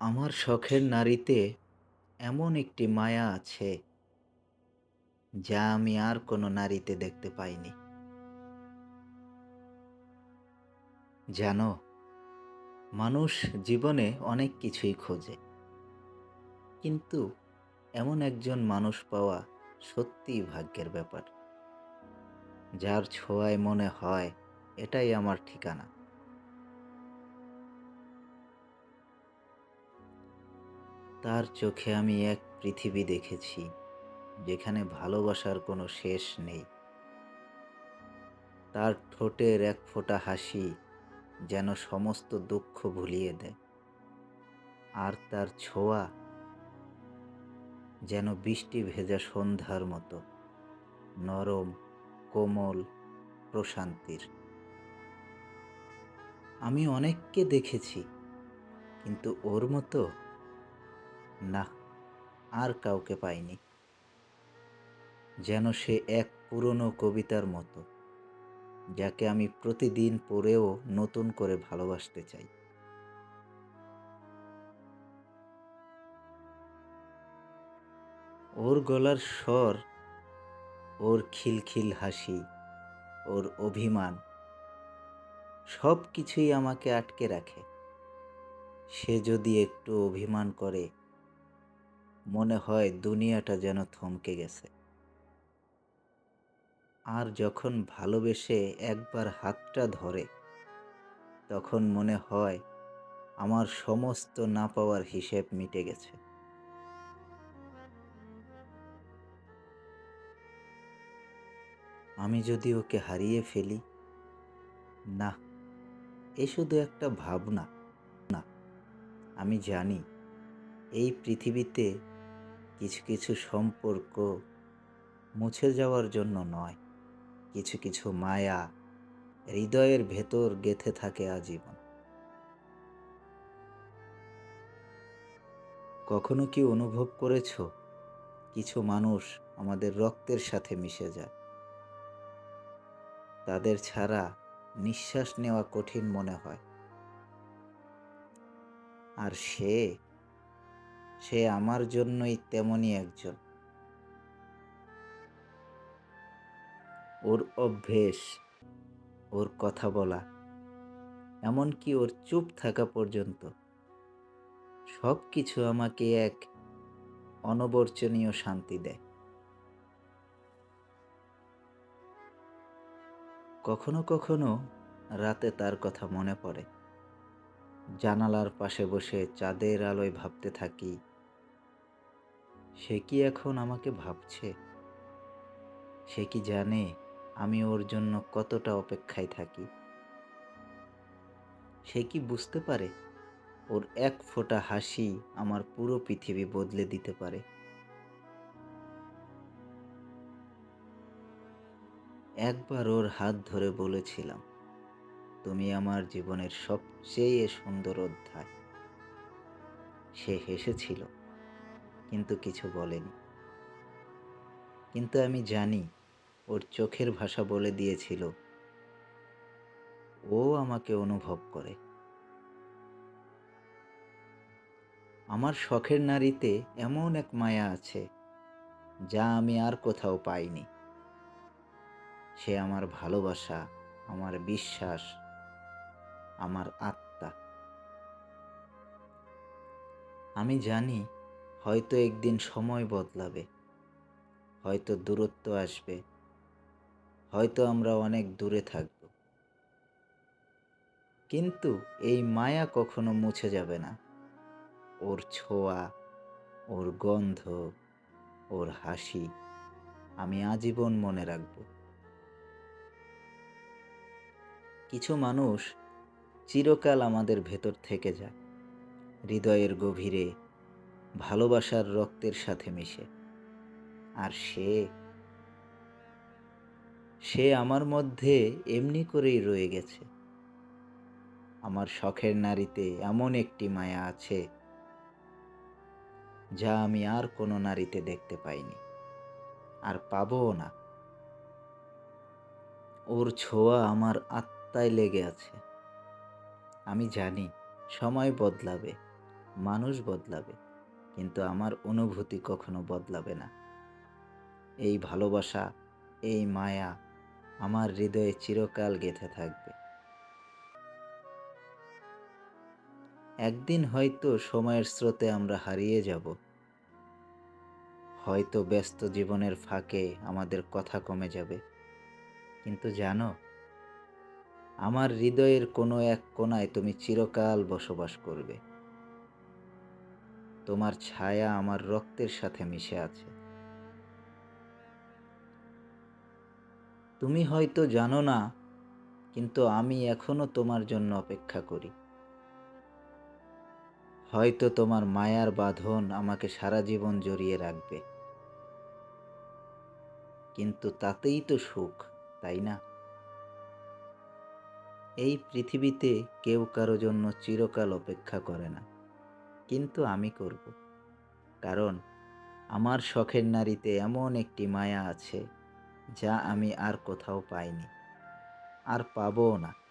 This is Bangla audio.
আমার শখের নারীতে এমন একটি মায়া আছে, যা আমি আর কোনো নারীতে দেখতে পাইনি। জানো, মানুষ জীবনে অনেক কিছুই খোঁজে, কিন্তু এমন একজন মানুষ পাওয়া সত্যিই ভাগ্যের ব্যাপার। যার ছোঁয়ায় মনে হয় এটাই আমার ঠিকানা। তার চোখে আমি এক পৃথিবী দেখেছি, যেখানে ভালোবাসার কোনো শেষ নেই। তার ঠোঁটের এক ফোঁটা হাসি যেন সমস্ত দুঃখ ভুলিয়ে দেয়, আর তার ছোঁয়া যেন বৃষ্টি ভেজা সন্ধ্যার মতো, নরম, কোমল, প্রশান্তির। আমি অনেককে দেখেছি, কিন্তু ওর মতো না, আর কাউকে পাইনি। যেন সে এক পুরনো কবিতার মতো, যাকে আমি প্রতিদিন পড়েও নতুন করে ভালোবাসতে চাই। ওর গলার স্বর, ওর খিলখিল হাসি, ওর অভিমান সব কিছুই আমাকে আটকে রাখে। সে যদি একটু অভিমান করে মনে হয় দুনিয়াটা যেন থমকে গেছে। আর যখন ভালোবেসে একবার হাতটা ধরে, তখন মনে হয় আমার সমস্ত না পাওয়ার হিসেব মিটে গেছে। আমি যদি ওকে হারিয়ে ফেলি, না, এ শুধু একটা ভাবনা। না, আমি জানি এই পৃথিবীতে কিছু কিছু সম্পর্ক মুছে যাওয়ার জন্য নয়। কিছু কিছু মায়া হৃদয়ের ভেতর গেথে থাকে আজীবন। কখনো কি অনুভব করেছ? কিছু মানুষ আমাদের রক্তের সাথে মিশে যায়। তাদের ছাড়া নিঃশ্বাস নেওয়া কঠিন মনে হয়। আর সে সে আমার জন্যই তেমনই একজন। ওর অভ্যেস, ওর কথা বলা, এমনকি ওর চুপ থাকা পর্যন্ত সব কিছু আমাকে এক অনবর্চনীয় শান্তি দেয়। কখনো কখনো রাতে তার কথা মনে পড়ে। জানালার পাশে বসে চাঁদের আলোয় ভাবতে থাকি সে কি এখন আমাকে ভাবছে? সে কি জানে আমি ওর জন্য কতটা অপেক্ষায় থাকি? সে কি বুঝতে পারে? ওর এক ফোঁটা হাসি আমার পুরো পৃথিবী বদলে দিতে পারে। একবার ওর হাত ধরে বলেছিলাম, তুমি আমার জীবনের সবচেয়ে সুন্দর অধ্যায়। সে হেসেছিল। কিন্তু কিছু বলেনি। কিন্তু আমি জানি ওর চোখের ভাষা বলে দিয়েছিল। ও আমাকে অনুভব করে। আমার শখের নারীতে এমন এক মায়া আছে, যা আমি আর কোথাও পাইনি। সে আমার ভালোবাসা, আমার বিশ্বাস, আমার আত্মা। আমি জানি হয়তো একদিন সময় বদলাবে, হয়তো দূরত্ব আসবে, হয়তো আমরা অনেক দূরে থাকব। কিন্তু এই মায়া কখনো মুছে যাবে না। ওর ছোঁয়া, ওর গন্ধ, ওর হাসি আমি আজীবন মনে রাখব। কিছু মানুষ চিরকাল আমাদের ভেতর থেকে যায়, হৃদয়ের গভীরে ভালোবাসার রক্তের সাথে মিশে। আর সে সে আমার মধ্যে এমনি করেই রয়ে গেছে। আমার শখের নারীতে এমন একটি মায়া আছে, যা আমি আর কোনো নারীতে দেখতে পাইনি, আর পাবও না। ওর ছোঁয়া আমার আত্মায় লেগে আছে। আমি জানি সময় বদলাবে, মানুষ বদলাবে। কিন্তু আমার অনুভূতি কখনো বদলাবে না। এই ভালোবাসা, এই মায়া আমার হৃদয়ে চিরকাল গেঁথে থাকবে। একদিন হয়তো সময়ের স্রোতে আমরা হারিয়ে যাব। হয়তো ব্যস্ত জীবনের ফাঁকে আমাদের কথা কমে যাবে। কিন্তু জানো, আমার হৃদয়ের কোনো এক কোণায় তুমি চিরকাল বসবাস করবে। তোমার ছায়া আমার রক্তের সাথে মিশে আছে। তুমি হয়তো জানো না, কিন্তু আমি এখনও তোমার জন্য অপেক্ষা করি। হয়তো তোমার মায়ার বাঁধন আমাকে সারা জীবন জড়িয়ে রাখবে। কিন্তু তাতেই তো সুখ, তাই না? এই পৃথিবীতে কেউ কারও জন্য চিরকাল অপেক্ষা করে না। কিন্তু আমি করব। কারণ আমার শখের নারীতে এমন একটি মায়া আছে যা আমি আর কোথাও পাইনি। আর পাবও না।